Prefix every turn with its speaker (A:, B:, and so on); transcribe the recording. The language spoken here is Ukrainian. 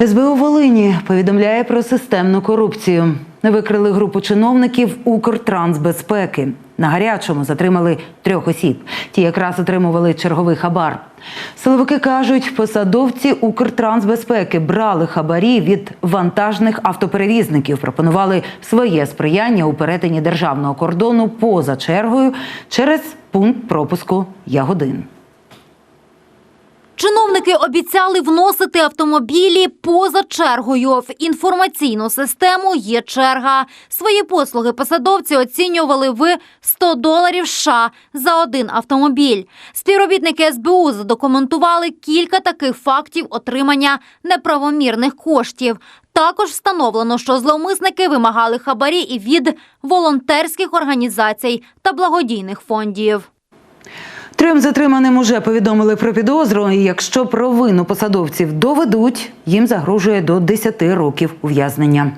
A: СБУ Волині повідомляє про системну корупцію. Викрили групу чиновників Укртрансбезпеки. На гарячому затримали трьох осіб. Ті якраз отримували черговий хабар. Силовики кажуть, посадовці Укртрансбезпеки брали хабарі від вантажних автоперевізників, пропонували своє сприяння у перетині державного кордону поза чергою через пункт пропуску Ягодин.
B: Чиновники обіцяли вносити автомобілі поза чергою. В інформаційну систему є черга. Свої послуги посадовці оцінювали в 100 доларів США за один автомобіль. Співробітники СБУ задокументували кілька таких фактів отримання неправомірних коштів. Також встановлено, що зловмисники вимагали хабарі і від волонтерських організацій та благодійних фондів.
A: Трьом затриманим уже повідомили про підозру. І якщо провину посадовців доведуть, їм загрожує до 10 років ув'язнення.